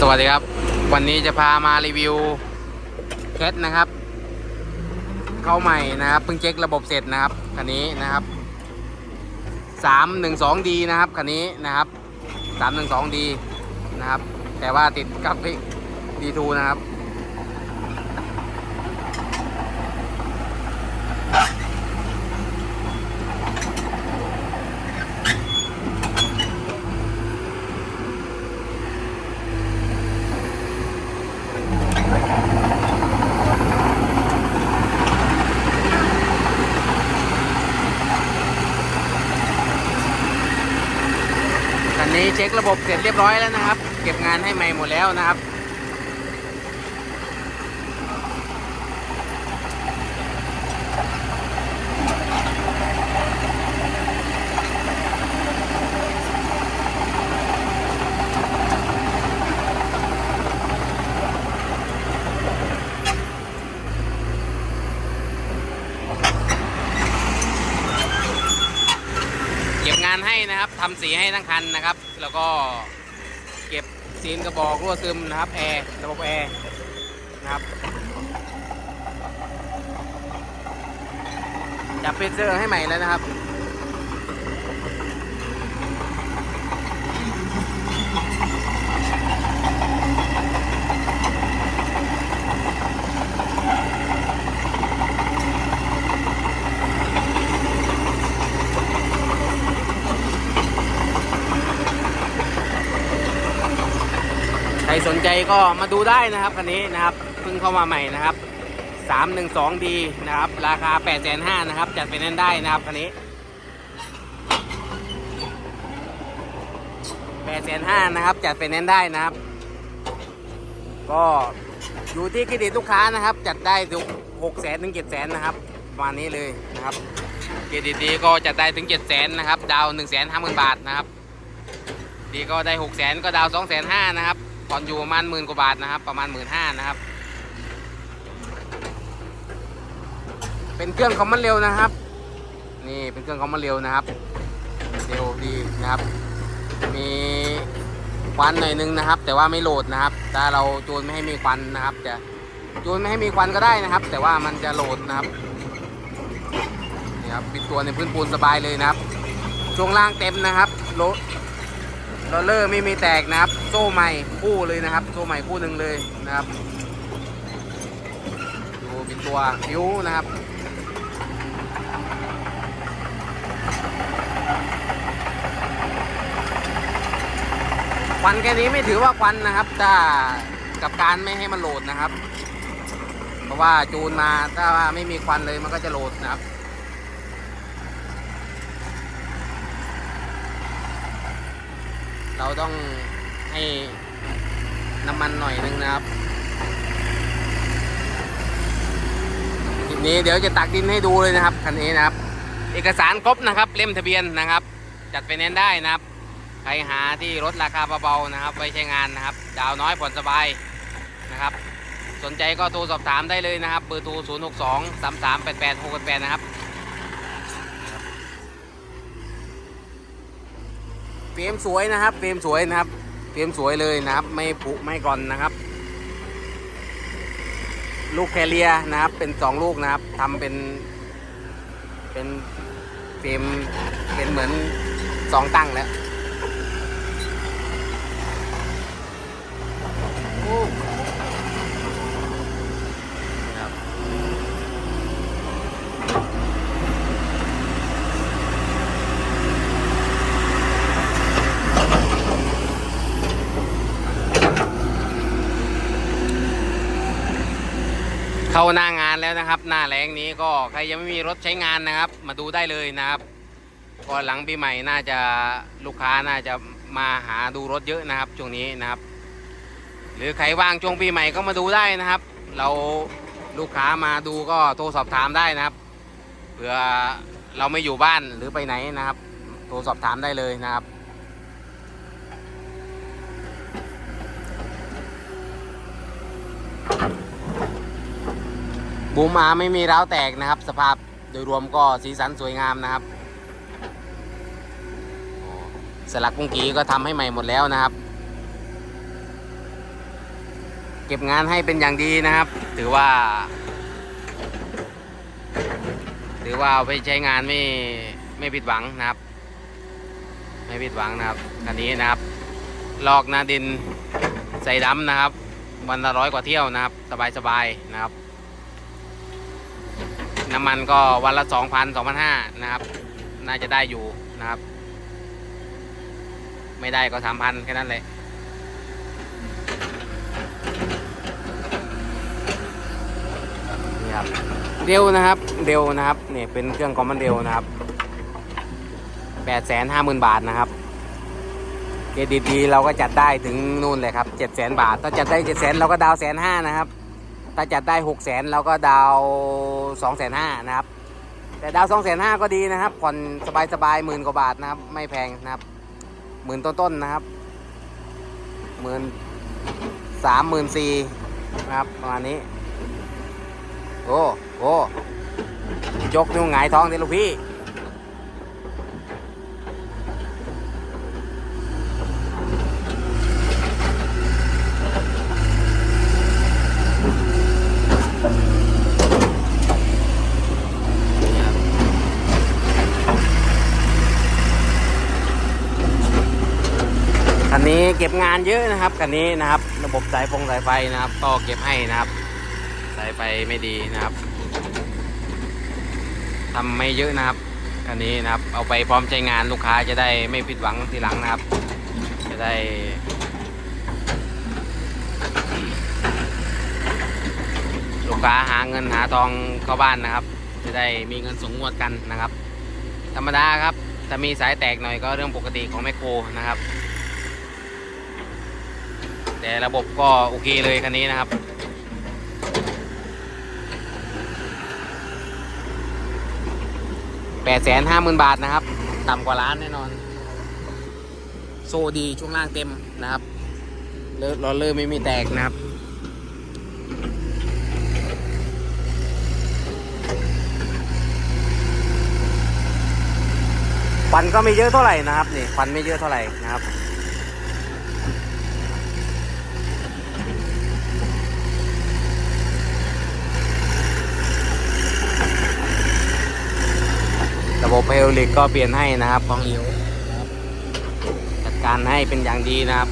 สวัสดีครับ วันนี้จะพามารีวิวเคสนะครับ เข้าใหม่นะครับเพิ่งเช็คระบบเสร็จนะครับคันนี้นะครับสามหนึ่งสองดีนะครับคันนี้นะครับสามหนึ่งสองดีนะครับ แต่ว่าติดกราฟิกดีทูนะครับ ระบบเสร็จเรียบร้อยแล้วนะครับ เก็บงานให้ใหม่หมดแล้วนะครับ เก็บงานให้นะครับทำสีให้ทั้งคันนะครับ แล้วก็เก็บซีนกระบอกรั่วซึมนะครับแอร์ระบบแอร์นะครับจับเพเซอร์ให้ใหม่แล้วนะครับ สนใจก็มาดูได้นะครับคันนี้นะครับเพิ่งเข้ามาใหม่นะครับ 312ดีนะครับ ราคา 8 5 0 0 0นะครับ จัดไปนั่นได้นะครับคันนี้8 5 0 0 0นะครับ จัดไปนั่นได้นะครับ ก็อยู่ที่เครดิตลูกค้านะครับ จัดได้ถึง6แสนถึง7แสนนะครับประมาณนี้เลยนะครับเครดิตดีก็จัดได้ถึง7แสนนะครับ ดาว1 5 0 0 0 0บาทนะครับ ดีก็ได้6แสนก็ดาว2แสนห้านะครับ ผ่อนอยู่ประมาณหมื่นกว่าบาทนะครับ ประมาณหมื่นห้านะครับ เป็นเครื่องคอมมอนเร็วนะครับ นี่เป็นเครื่องคอมมอนเร็วนะครับเร็วดีนะครับ มีควันหน่อยนึงนะครับ แต่ว่าไม่โหลดนะครับ ถ้าเราจูนไม่ให้มีควันนะครับจะจูนไม่ให้มีควันก็ได้นะครับ แต่ว่ามันจะโหลดนะครับนี่ครับปิดตัวในพื้นปูนสบายเลยนะครับช่วงล่างเต็มนะครับโห ลดโรลเลอร์ไม่มีแตกนะครับ โซ่ใหม่คู่เลยนะครับ โซ่ใหม่คู่หนึ่งเลยนะครับดูเป็นตัวฟิวนะครับควันแค่นี้ไม่ถือว่าควันนะครับถ้ากับการไม่ให้มันโหลดนะครับ เพราะว่าจูนมาถ้าว่าไม่มีควันเลยมันก็จะโหลดนะครับ เราต้องให้น้ำมันหน่อยนึงนะครับคลิปนี้เดี๋ยวจะตักดินให้ดูเลยนะครับคันนี้นะครับ เอกสารครบนะครับ เล่มทะเบียนนะครับ จัดไปเน้นได้นะครับใครหาที่รถราคาเบาๆนะครับไว้ใช้งานนะครับ ดาวน้อยผ่อนสบายนะครับ สนใจก็โทรสอบถามได้เลยนะครับเบอร์โทร 0 6 2 3 3 8 8 6 8 นะครับ เฟรมสวยนะครับ เฟรมสวยนะครับ เฟรมสวยเลยนะครับ ไม่ผุไม่ก่อนนะครับ ลูกแคเรียนะครับ เป็นสองลูกนะครับทำเป็น เป็นเฟรมเป็นเหมือนสองตั้งแล้วโอ้นะครับ เข้าหน้างานแล้วนะครับ หน้าแรงนี้ก็ใครยังไม่มีรถใช้งานนะครับ มาดูได้เลยนะครับก่อนหลังปีใหม่น่าจะลูกค้าน่าจะมาหาดูรถเยอะนะครับช่วงนี้นะครับ หรือใครว่างช่วงปีใหม่ก็มาดูได้นะครับ เราลูกค้ามาดูก็โทรสอบถามได้นะครับเผื่อเราไม่อยู่บ้านหรือไปไหนนะครับ โทรสอบถามได้เลยนะครับ บูมมาไม่มีร้าวแตกนะครับ สภาพโดยรวมก็สีสันสวยงามนะครับสลักกุ้งกีก็ทำให้ใหม่หมดแล้วนะครับ เก็บงานให้เป็นอย่างดีนะครับ ถือว่า ถือว่าเอาไปใช้งานไม่ไม่ผิดหวังนะครับ ไม่ผิดหวังนะครับคันนี้นะครับ ลอกหนาดินใส่ดำนะครับ วันละร้อยกว่าเที่ยวนะครับ สบายๆนะครับ น้ำมันก็วันละสองพันสองพันห้านะครับ น่าจะได้อยู่นะครับ ไม่ได้ก็สามพันแค่นั้นเลยนี่ครับเร็วนะครับ เร็วนะครับเนี่ยเป็นเครื่องคอมมานเร็วนะครับแปดแสนห้าหมื่นบาทนะครับเครดิตดีเราก็จัดได้ถึงนู่นเลยครับเจ็ดแสนบาท ถ้าจัดได้เจ็ดแสนเราก็ดาวแสนห้านะครับ ถ้าจัดได้หกแสนเราก็ดาวสองแสนห้านะครับ แต่ดาวสองแสนห้าก็ดีนะครับ ผ่อนสบายๆหมื่นกว่าบาทนะครับ ไม่แพงนะครับหมื่นต้นๆนะครับหมื่นสามหมื่นสี่นะครับประมาณนี้ โอ้โอ้ยกนิ้วหงายท้องดิลูกพี่ ก็บงานเยอะนะครับคันนี้นะครับ ระบบสายฟงสายไฟนะครับก็เก็บให้นะครับ สายไฟไม่ดีนะครับทำไม่เยอะนะครับคันนี้นะครับ เอาไปพร้อมใช้งานลูกค้าจะได้ไม่ผิดหวังทีหลังนะครับ จะได้ลูกค้าหาเงินหาทองเข้าบ้านนะครับ จะได้มีเงินสงงวดกันนะครับ ธรรมดาครับถ้ามีสายแตกหน่อยก็เรื่องปกติของแมคโครนะครับ แต่ระบบก็โอเคเลยคันนี้นะครับ แปดแสนห้าหมื่นบาทนะครับ ต่ำกว่าล้านแน่นอน โซ่ดีช่วงล่างเต็มนะครับเลอะล้อเลอร์ไม่มีแตกนะครับควันก็ไม่เยอะเท่าไหร่นะครับนี่ควันไม่เยอะเท่าไหร่นะครับ ระบบ เฮลลิกก็เปลี่ยนให้นะครับของอิ๋วจัดการให้เป็นอย่างดีนะครับ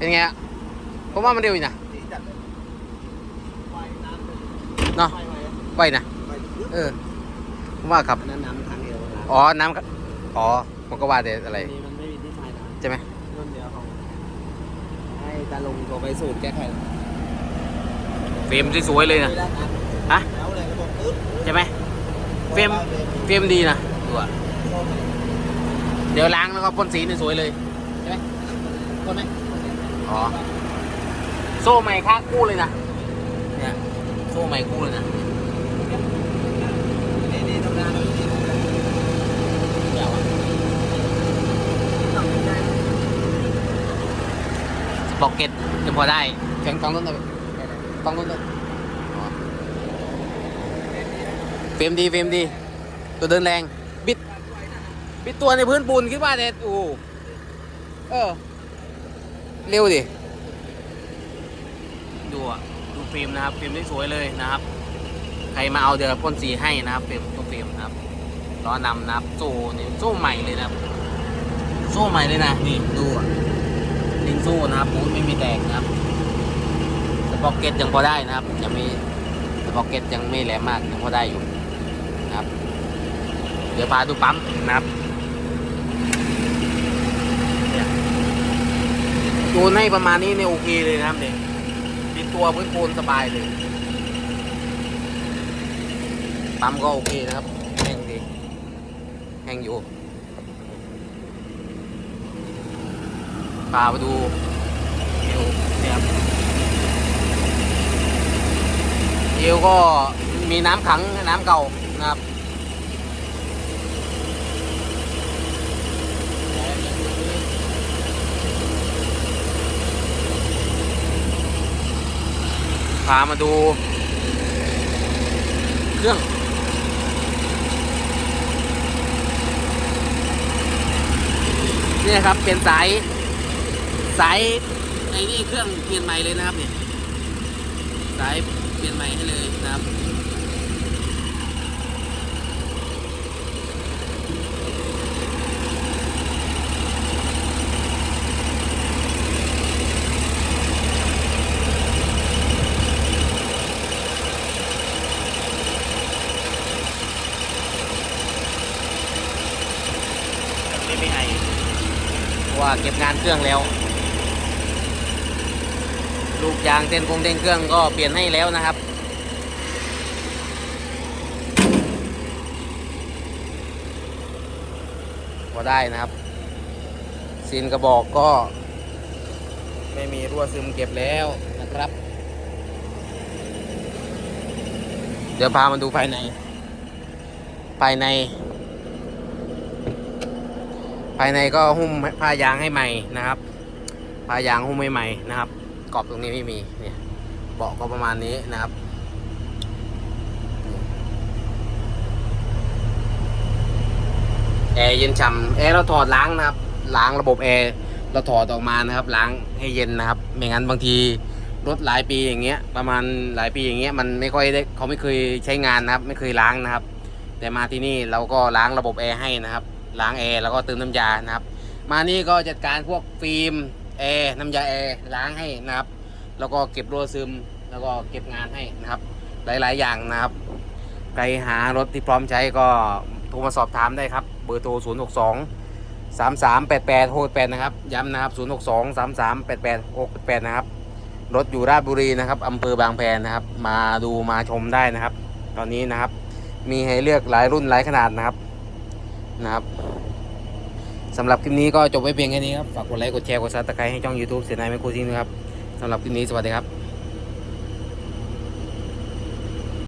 เป็นไงอะ ผมว่ามันเร็วอยู่นะเนาะไวนะเออผมว่าขับนั่นน้ำทางเดียวนะอ๋อน้ำครับอ๋อผมก็ว่าแต่อะไรนี่มันไม่มีที่ถ่ายน้ใช่ไหมำรุ่นเดียวของให้ตาลงตัวไปสูตรแก้ไขเฟรมสวยๆเลยนะไม่ได้นะฮะแล้วเลยระบบปึ๊บใช่ไหมเฟรมเฟรมดีนะดูอะเดี๋ยวล้างแล้วก็พ่นสีนี่สวยเลยใช่ไหมพ่นไหมอ๋อ โซ่ใหม่ค่าคู่เลยนะเนี่ยโซ่ใหม่คู่เลยนะนี่นี่ทำงานนี่นี่เดี๋ยวอะต้องไม่ได้บ็อกเก็ตยังพอได้แข็งฟังต้นเลยฟังต้นเลยอ๋อเฟรมดีเฟรมดี ตัวเดินแรง บิด บิดตัวในพื้นปูนคิดว่าเนี่ยโอ้โหเออ เร็วดิ ดูอะดูฟิล์มนะครับฟิล์มที่สวยเลยนะครับ ใครมาเอาเดี๋ยวพ่นสีให้นะครับฟิล์มตัวฟิล์มนะครับล้อนำนะครับโซ่นี่โซ่ใหม่เลยนะครับ โซ่ใหม่เลยนะนี่ดูอะลิงโซ่นะครับบูทไม่มีแตกนะครับสปอกเก็ตยังพอได้นะครับยังมีสปอกเก็ตยังไม่แหลมมากยังพอได้อยู่นะครับ เดี๋ยวพาดูปั๊มนะครับเนี่ยจูนให้ประมาณนี้เนี่ยโอเคเลยนะครับเนี่ย ตัวพื้นโคนสบายเลยปั๊มก็โอเคนะครับ แห้งดี แห้งอยู่พาไปดูเอวเนี่ยครับเอวก็มีน้ำขังน้ำเก่านะครับามาดู เครื่อง นี่ครับเป็นสาย สายไอ้นี่เครื่องเปลี่ยนใหม่เลยนะครับเนี่ย สายเปลี่ยนใหม่ให้เลยนะครับ ไม่ไอเพราะว่าเก็บงานเครื่องแล้ว ลูกยางเต้นกงเต้นเครื่องก็เปลี่ยนให้แล้วนะครับพอได้นะครับซีนกระบอกก็ ไม่มีรั่วซึมเก็บแล้วนะครับ เดี๋ยวพามาดูภายใน ภายใน ภายในก็หุ้มผ้ายางให้ใหม่นะครับผ้ายางหุ้มให้ใหม่นะครับกรอบตรงนี้ไม่มีเนี่ยเบาะก็ประมาณนี้นะครับแอร์เย็นฉ่ำแอร์เราถอดล้างนะครับล้างระบบแอร์เราถอดออกมานะครับล้างให้เย็นนะครับไม่งั้นบางทีรถหลายปีอย่างเงี้ยประมาณหลายปีอย่างเงี้ยมันไม่ค่อยได้เขาไม่เคยใช้งานนะครับ ไม่เคยล้างนะครับ แต่มาที่นี่เราก็ล้างระบบแอร์ให้นะครับ ล้างแอร์แล้วก็เติมน้ำยานะครับ มานี่ก็จัดการพวกฟิล์มแอร์น้ำยาแอร์ล้างให้นะครับ แล้วก็เก็บรั่วซึม แล้วก็เก็บงานให้นะครับ หลาย ๆ อย่างนะครับใครหารถที่พร้อมใช้ก็โทรมาสอบถามได้ครับ เบอร์โทร 0 6 2 3 3 8 8 6 8 นะครับ ย้ำนะครับ 0 6 2 3 3 8 8 6 8 นะครับ รถอยู่ราชบุรีนะครับอำเภอบางแพนะครับ มาดูมาชมได้นะครับ ตอนนี้นะครับ มีให้เลือกหลายรุ่นหลายขนาดนะครับ นะครับสำหรับคลิปนี้ก็จบไว้เพียงแค่นี้ครับ ฝากกดไลค์ กดแชร์ กดซับสไครต์ให้ช่อง YouTube เสียนายแมคโครซิงนะครับสำหรับคลิปนี้สวัสดีครับ